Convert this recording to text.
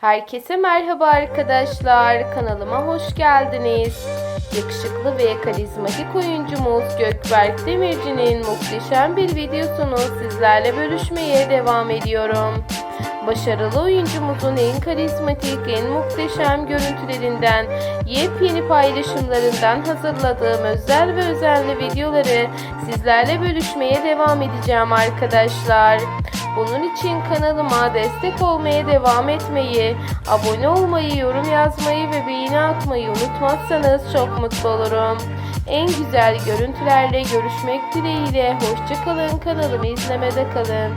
Herkese merhaba arkadaşlar. Kanalıma hoş geldiniz. Yakışıklı ve karizmatik oyuncumuz Gökberk Demirci'nin muhteşem bir videosunu sizlerle bölüşmeye devam ediyorum. Başarılı oyuncumuzun en karizmatik, en muhteşem görüntülerinden, yepyeni paylaşımlarından hazırladığım özel ve özenli videoları sizlerle bölüşmeye devam edeceğim arkadaşlar. Bunun için kanalıma destek olmaya devam etmeyi, abone olmayı, yorum yazmayı ve beğeni atmayı unutmazsanız çok mutlu olurum. En güzel görüntülerle görüşmek dileğiyle. Hoşçakalın kanalımı izlemede kalın.